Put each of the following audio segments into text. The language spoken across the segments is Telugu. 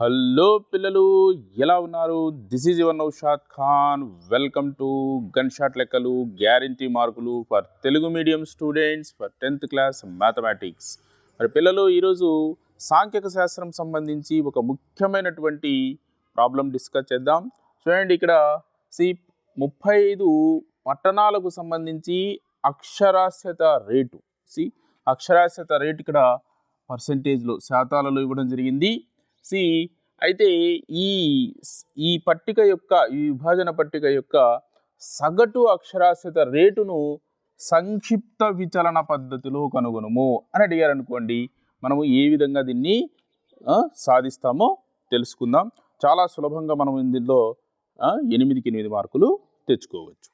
హలో పిల్లలు ఎలా ఉన్నారు? This is your Naushad Khan welcome to gun shot లెక్కలు guarantee marks for Telugu medium students for tenth class mathematics మరి పిల్లలు ఈరోజు సాంఖ్యక శాస్త్రం సంబంధించి ఒక ముఖ్యమైనటువంటి ప్రాబ్లం డిస్కస్ చేద్దాం. చూడండి ఇక్కడ సి ముప్పై ఐదు పట్టణాలకు సంబంధించి అక్షరాస్యత రేటు. సి అక్షరాస్యత రేటు ఇక్కడ పర్సంటేజ్లో శాతాలలో ఇవ్వడం జరిగింది. సి అయితే ఈ ఈ పట్టిక యొక్క ఈ విభాజన పట్టిక యొక్క సగటు అక్షరాస్యత రేటును సంక్షిప్త విచలన పద్ధతిలో కనుగొనము అని అడిగారు అనుకోండి మనము ఏ విధంగా దీన్ని సాధిస్తామో తెలుసుకుందాం. చాలా సులభంగా మనం ఇందులో ఎనిమిదికి ఎనిమిది మార్కులు తెచ్చుకోవచ్చు.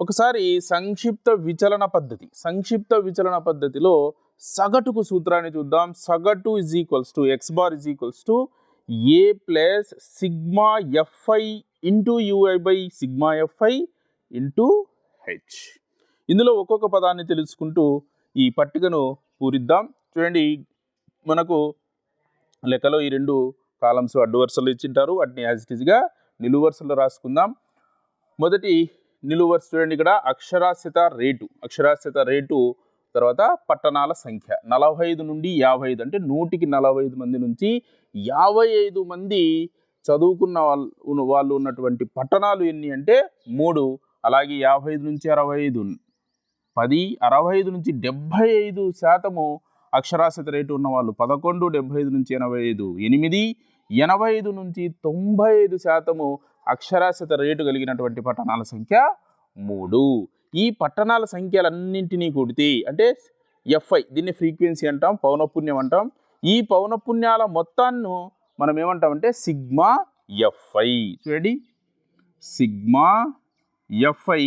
ఒకసారి సంక్షిప్త విచలన పద్ధతి సంక్షిప్త విచలన పద్ధతిలో సగటుకు సూత్రాన్ని చూద్దాం. సగటు is equals to X bar is equals to A plus sigma F I into U I by sigma F I into H ఇందులో ఒక్కొక్క పదాన్ని తెలుసుకుంటూ ఈ పట్టికను పూరిద్దాం. చూడండి మనకు లెక్కలో ఈ రెండు కాలమ్స్ అడ్డు వరుసలు ఇచ్చింటారు. వాటిని యాజ్ ఇట్ ఈజ్గా నిలువు వరుసలో రాసుకుందాం. మొదటి నిలువు వరుస చూడండి ఇక్కడ అక్షరాస్యత రేటు. అక్షరాస్యత రేటు తర్వాత పట్టణాల సంఖ్య. నలభై ఐదు నుండి యాభై ఐదు అంటే నూటికి నలభై ఐదు మంది నుంచి యాభై ఐదు మంది చదువుకున్న వాళ్ళు వాళ్ళు ఉన్నటువంటి పట్టణాలు ఎన్ని అంటే మూడు. అలాగే యాభై ఐదు నుంచి అరవై ఐదు పది అరవై ఐదు నుంచి డెబ్భై ఐదు శాతము అక్షరాస్యత రేటు ఉన్నవాళ్ళు పదకొండు డెబ్భై ఐదు నుంచి ఎనభై ఐదు ఎనిమిది ఎనభై ఐదు నుంచి తొంభై ఐదు శాతము అక్షరాస్యత రేటు కలిగినటువంటి పట్టణాల సంఖ్య మూడు. ఈ పట్టణాల సంఖ్యలన్నింటినీ కూడితే అంటే ఎఫ్ఐ దీన్ని ఫ్రీక్వెన్సీ అంటాం పౌనపుణ్యం అంటాం. ఈ పౌనఃపుణ్యాల మొత్తాన్ని మనం ఏమంటామంటే సిగ్మా ఎఫ్ఐ చూడండి. సిగ్మా ఎఫ్ఐ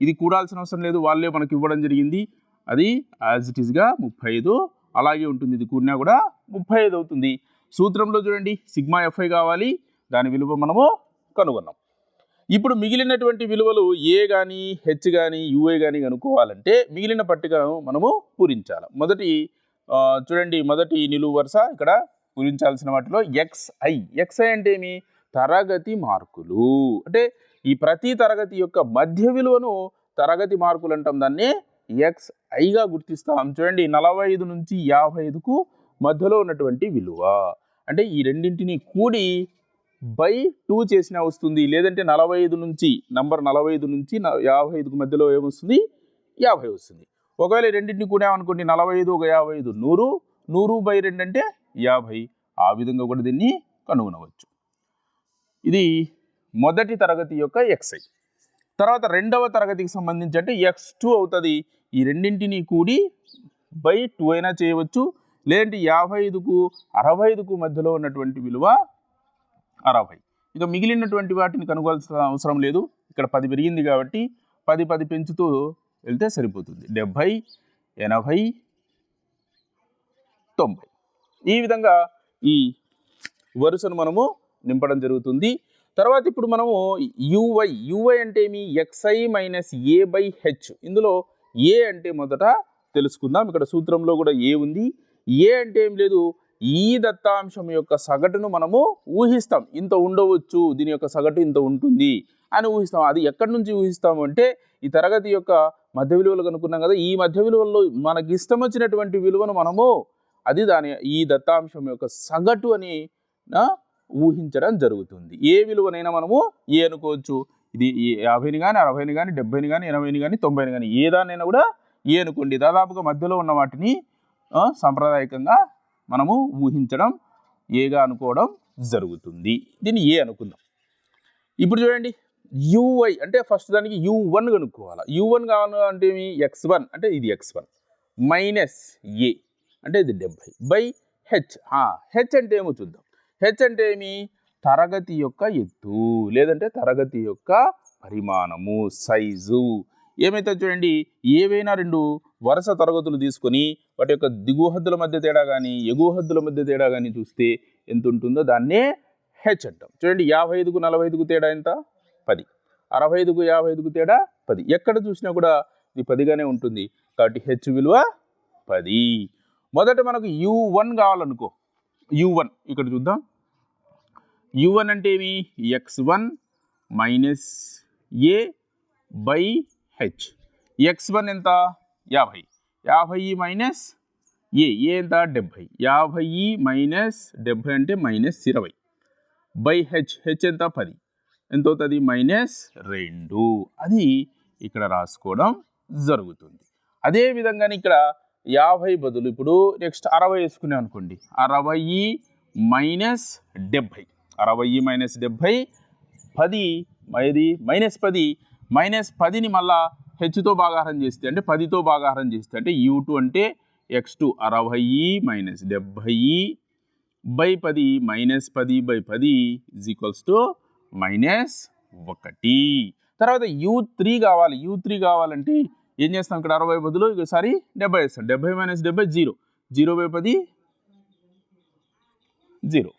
ఇది కూడాల్సిన అవసరం లేదు వాళ్ళే మనకి ఇవ్వడం జరిగింది. అది యాజ్ ఇట్ ఈస్గా ముప్పై ఐదు అలాగే ఉంటుంది. ఇది కూడినా కూడా ముప్పై ఐదు అవుతుంది. సూత్రంలో చూడండి సిగ్మా ఎఫ్ఐ కావాలి. దాని విలువ మనము కనుగొన్నాం. ఇప్పుడు మిగిలినటువంటి విలువలు ఏ కానీ హెచ్ కానీ యూఏ కానీ కనుక్కోవాలంటే మిగిలిన పట్టికను మనము పూరించాలి. మొదటి చూడండి మొదటి నిలువు వరుస ఇక్కడ పూరించాల్సిన వాటిలో ఎక్స్ఐ ఎక్స్ఐ అంటే ఏమి? తరగతి మార్కులు. అంటే ఈ ప్రతి తరగతి యొక్క మధ్య విలువను తరగతి మార్కులు అంటాం దాన్ని ఎక్స్ ఐగా గుర్తిస్తాం. చూడండి నలభై ఐదు నుంచి యాభై ఐదుకు మధ్యలో ఉన్నటువంటి విలువ. అంటే ఈ రెండింటిని కూడి బై టూ చేసినా వస్తుంది. లేదంటే నలభై ఐదు నుంచి నంబర్ నలభై ఐదు నుంచి యాభై ఐదుకు మధ్యలో ఏమొస్తుంది యాభై వస్తుంది. ఒకవేళ రెండింటిని కూడా అనుకోండి నలభై ఐదు ఒక యాభై ఐదు నూరు నూరు బై రెండు అంటే యాభై. ఆ విధంగా కూడా దీన్ని కనుగొనవచ్చు. ఇది మొదటి తరగతి యొక్క ఎక్స్ఐ తర్వాత రెండవ తరగతికి సంబంధించి అంటే ఎక్స్ టూ అవుతుంది. ఈ రెండింటిని కూడి బై టూ అయినా చేయవచ్చు. లేదంటే యాభై ఐదుకు అరవై ఐదుకు మధ్యలో ఉన్నటువంటి విలువ అరవై ఇక మిగిలినటువంటి వాటిని కనుగొల్సిన అవసరం లేదు. ఇక్కడ పది పెరిగింది కాబట్టి పది పది పెంచుతూ వెళ్తే సరిపోతుంది. డెబ్భై ఎనభై తొంభై. ఈ విధంగా ఈ వరుసను మనము నింపడం జరుగుతుంది. తర్వాత ఇప్పుడు మనము యువై యువై అంటే ఏమి? X I minus A by H. ఇందులో ఏ అంటే మొదట తెలుసుకుందాం. ఇక్కడ సూత్రంలో కూడా ఏ ఉంది. ఏ అంటే ఏం లేదు. ఈ దత్తాంశం యొక్క సగటును మనము ఊహిస్తాం. ఇంత ఉండవచ్చు దీని యొక్క సగటు ఇంత ఉంటుంది అని ఊహిస్తాం. అది ఎక్కడి నుంచి ఊహిస్తాము అంటే ఈ తరగతి యొక్క మధ్య విలువలు కనుక్కున్నాం కదా ఈ మధ్య విలువల్లో మనకి ఇష్టం వచ్చినటువంటి విలువను మనము అది దాని ఈ దత్తాంశం యొక్క సగటు అని ఊహించడం జరుగుతుంది. ఏ విలువనైనా మనము ఏ అనుకోవచ్చు? ఇది యాభైని కానీ అరవైని కానీ డెబ్బైని కానీ ఎనభైని కానీ తొంభైని కానీ ఏ దాన్నైనా కూడా ఏ అనుకోండి. దాదాపుగా మధ్యలో ఉన్న వాటిని సాంప్రదాయకంగా మనము ఊహించడం ఏగా అనుకోవడం జరుగుతుంది. దీన్ని ఏ అనుకుందాం? ఇప్పుడు చూడండి యూఐ అంటే ఫస్ట్ దానికి యూ వన్ కనుక్కోవాలి? యూ వన్ కావాలంటే ఏమి? ఎక్స్ వన్ అంటే ఇది ఎక్స్ వన్ మైనస్ ఏ అంటే ఇది డెబ్బై బై హెచ్ హెచ్ అంటే ఏమో చూద్దాం. హెచ్ అంటే ఏమి? తరగతి యొక్క ఎత్తు. లేదంటే తరగతి యొక్క పరిమాణము సైజు ఏమైతే చూడండి ఏవైనా రెండు వరుస తరగతులు తీసుకొని వాటి యొక్క దిగువ హద్దుల మధ్య తేడా కానీ ఎగువ హద్దుల మధ్య తేడా కానీ చూస్తే ఎంత ఉంటుందో దాన్నే హెచ్ అంటాం. చూడండి యాభై ఐదుకు నలభై ఐదుకు తేడా ఎంత? పది. అరవై ఐదుకు యాభై ఐదుకు తేడా? పది. ఎక్కడ చూసినా కూడా ఇది పదిగానే ఉంటుంది. కాబట్టి హెచ్ విలువ పది. మొదట మనకు యు వన్ కావాలనుకో. యు వన్ ఇక్కడ చూద్దాం. యు వన్ అంటే ఏమి? X one minus A by H. X one ఎంత? యాభై. యాభై మైనస్ ఏ. ఏ ఎంత? డెబ్భై. యాభై మైనస్ డెబ్భై అంటే మైనస్ ఇరవై. By H. హెచ్ ఎంత? పది. ఎంత అవుతుంది మైనస్ రెండు. అది ఇక్కడ రాసుకోవడం జరుగుతుంది. అదేవిధంగా ఇక్కడ యాభై బదులు ఇప్పుడు నెక్స్ట్ అరవై వేసుకున్నాం అనుకోండి. అరవై మైనస్ డెబ్భై. అరవై మైనస్ డెబ్భై పది. ఇది మైనస్ పది మైనస్ పదిని మళ్ళా హెచ్తో భాగాహారం చేస్తే అంటే పదితో భాగాహారం చేస్తే అంటే యూ టూ అంటే ఎక్స్ టూ అరవై మైనస్ డెబ్భై బై పది మైనస్ పది బై పది ఈజ్ ఈక్వల్స్ టు మైనస్ ఒకటి. తర్వాత యూ త్రీ కావాలి. యూ త్రీ కావాలంటే ఏం చేస్తాం ఇక్కడ అరవై బదులు ఒకసారి డెబ్బై వేస్తాం డెబ్బై మైనస్ డెబ్బై జీరో. జీరో బై పది జీరో.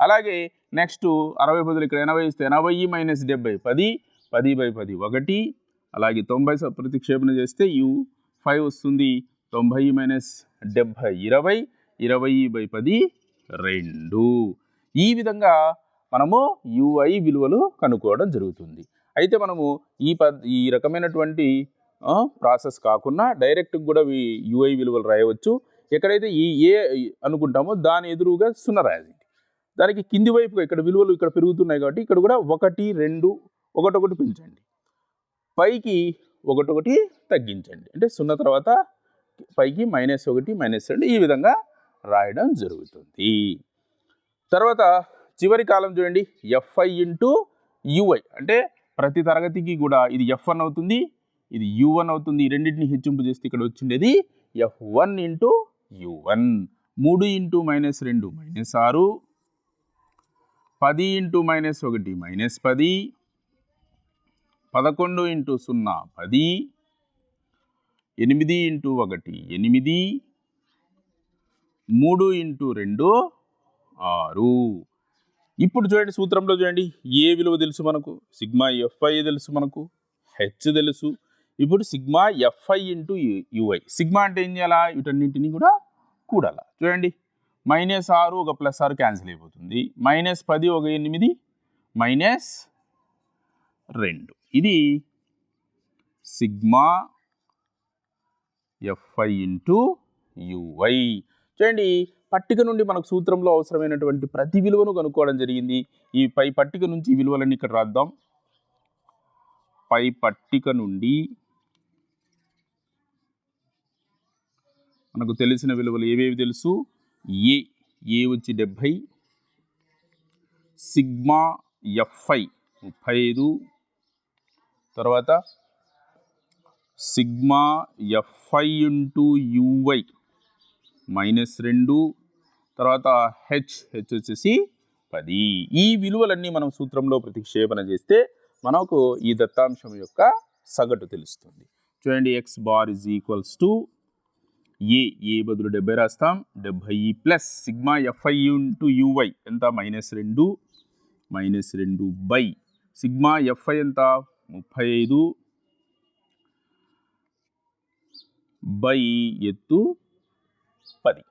అలాగే నెక్స్ట్ అరవై బదులు ఇక్కడ ఎనభై ఇస్తే ఎనభై మైనస్ డెబ్బై పది పది బై పది. ఒకటి అలాగే తొంభై ప్రతిక్షేపణ చేస్తే యు ఫైవ్ వస్తుంది. తొంభై మైనస్ డెబ్భై ఇరవై ఇరవై బై పది రెండు. ఈ విధంగా మనము యుఐ విలువలు కనుక్కోవడం జరుగుతుంది. అయితే మనము ఈ పద్ ఈ రకమైనటువంటి ప్రాసెస్ కాకుండా డైరెక్ట్ కూడా యుఐ విలువలు రాయవచ్చు. ఎక్కడైతే ఈ ఏ అనుకుంటామో దాని ఎదురుగా సున్నా రాయాలి దానికి కింది వైపు ఇక్కడ విలువలు ఇక్కడ పెరుగుతున్నాయి కాబట్టి ఇక్కడ కూడా ఒకటి రెండు ఒకటొకటి పెంచండి. పైకి ఒకటొకటి తగ్గించండి. అంటే సున్నా తర్వాత పైకి మైనస్ ఒకటి మైనస్ రెండు ఈ విధంగా రాయడం జరుగుతుంది. తర్వాత చివరి కాలం చూడండి. ఎఫ్ఐ ఇంటూ యుఐ అంటే ప్రతి తరగతికి కూడా ఇది ఎఫ్ వన్ అవుతుంది. ఇది యు వన్ అవుతుంది. ఈ రెండింటిని హెచ్చింపు చేస్తే ఇక్కడ వచ్చిండేది F one into U one మూడు ఇంటూ మైనస్ రెండు మైనస్ ఆరు. పది ఇంటూ మైనస్ ఒకటి మైనస్ పది. పదకొండు ఇంటూ సున్నా పది ఎనిమిది ఇంటూ ఒకటి ఎనిమిది మూడు ఇంటూ రెండు ఆరు. ఇప్పుడు చూడండి సూత్రంలో చూడండి. ఏ విలువ తెలుసు మనకు? సిగ్మా ఎఫ్ఐ తెలుసు మనకు? హెచ్ తెలుసు. ఇప్పుడు sigma F I into U I. Sigma అంటే ఏం చేయాలా? వీటన్నింటినీ కూడా కూడాలా. చూడండి. మైనస్ ఆరు ఒక ప్లస్ ఆరు క్యాన్సిల్ అయిపోతుంది. మైనస్ పది ఒక ఎనిమిది మైనస్ రెండు. ఇది సిగ్మా ఎఫ్ఐ ఇంటూ యువై. చూడండి పట్టిక నుండి మనకు సూత్రంలో అవసరమైనటువంటి ప్రతి విలువను కనుక్కోవడం జరిగింది. ఈ పై పట్టిక నుంచి ఈ విలువలన్నీ ఇక్కడ రాద్దాం. పై పట్టిక నుండి మనకు తెలిసిన విలువలు ఏవేవి తెలుసు? ఏ ఏ వచ్చి డెబ్భై? సిగ్మా ఎఫ్ఐ ముప్పై ఐదు. తర్వాత sigma F I into U I minus రెండు తర్వాత హెచ్ హెచ్ వచ్చేసి పది. ఈ విలువలన్నీ మనం సూత్రంలో ప్రతిక్షేపణ చేస్తే మనకు ఈ దత్తాంశం యొక్క సగటు తెలుస్తుంది. చూడండి X bar is equals to A A బదులు డెబ్బై రాస్తాం. డెబ్బై plus sigma F I into U I ఎంత? మైనస్ రెండు మైనస్ రెండు బై. సిగ్మా ఎఫ్ఐ ఎంత? ముప్పై ఐదు బై ఎత్తు పది.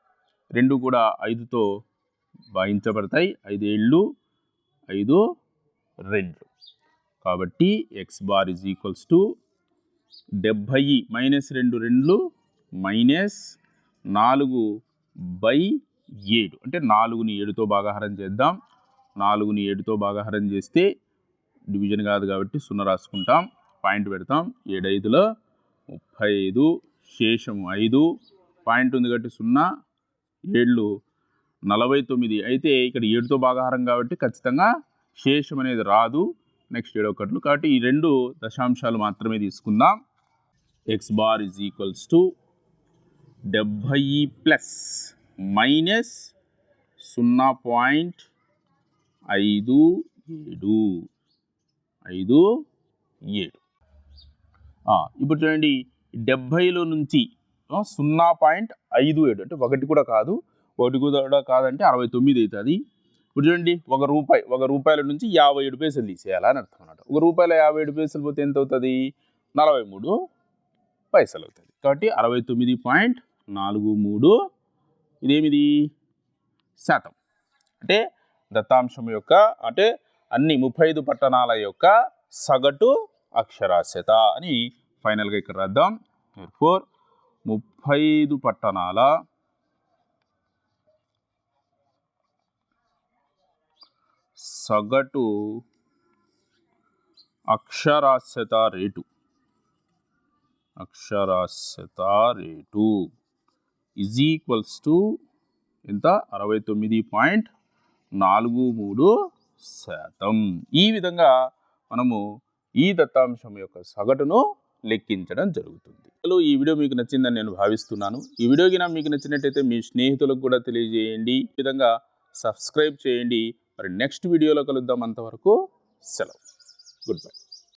రెండు కూడా ఐదుతో భాగించబడతాయి. ఐదు ఏళ్ళు ఐదు రెండు. కాబట్టి X bar is equals to డెబ్భై మైనస్ రెండు రెండు మైనస్ నాలుగు బై ఏడు. అంటే నాలుగుని ఏడుతో భాగాహారం చేద్దాం. నాలుగుని ఏడుతో భాగాహారం చేస్తే డివిజన్ కాదు కాబట్టి సున్నా రాసుకుంటాం. పాయింట్ పెడతాం. ఏడైదులో ముప్పై ఐదు శేషం ఐదు పాయింట్ ఉంది కాబట్టి సున్నా ఏళ్ళు నలభై తొమ్మిది. అయితే ఇక్కడ ఏడుతో భాగాహారం కాబట్టి ఖచ్చితంగా శేషం అనేది రాదు. నెక్స్ట్ ఏడో ఒకట్లు కాబట్టి ఈ రెండు దశాంశాలు మాత్రమే తీసుకుందాం. X bar is equals to డెబ్భై ప్లస్ మైనస్ సున్నా పాయింట్ ఐదు ఏడు. ఐదు ఏడు. ఇప్పుడు చూడండి డెబ్భైలో నుంచి సున్నా పాయింట్ ఐదు ఏడు. అంటే ఒకటి కూడా కాదు. ఒకటి కూడా కాదంటే అరవై తొమ్మిది అవుతుంది. ఇప్పుడు చూడండి ఒక రూపాయి ఒక రూపాయల నుంచి యాభై ఏడు పైసలు తీసేయాలని అర్థం అన్నమాట. ఒక రూపాయల యాభై ఏడు పైసలు పోతే ఎంత అవుతుంది? నలభై మూడు పైసలు అవుతుంది. కాబట్టి అరవై తొమ్మిది పాయింట్ నాలుగు మూడు ఇదేమిది? శాతం. అంటే దత్తాంశం యొక్క అంటే అన్ని ముప్పై ఐదు పట్టణాల యొక్క సగటు అక్షరాస్యత అని ఫైనల్గా ఇక్కడ రాద్దాం. ఫోర్ ముప్పై ఐదు పట్టణాల సగటు అక్షరాస్యత రేటు. అక్షరాస్యత రేటు ఈజ్ ఈక్వల్స్ టు ఎంత? అరవై తొమ్మిది పాయింట్ నాలుగు మూడు శాతం. ఈ విధంగా మనము ఈ దత్తాంశం యొక్క సగటును లెక్కించడం జరుగుతుంది. అసలు ఈ వీడియో మీకు నచ్చిందని నేను భావిస్తున్నాను. ఈ వీడియో కింద మీకు నచ్చినట్టయితే మీ స్నేహితులకు కూడా తెలియజేయండి. ఈ విధంగా సబ్స్క్రైబ్ చేయండి. మరి నెక్స్ట్ వీడియోలో కలుద్దాం అంతవరకు సెలవు. Good bye.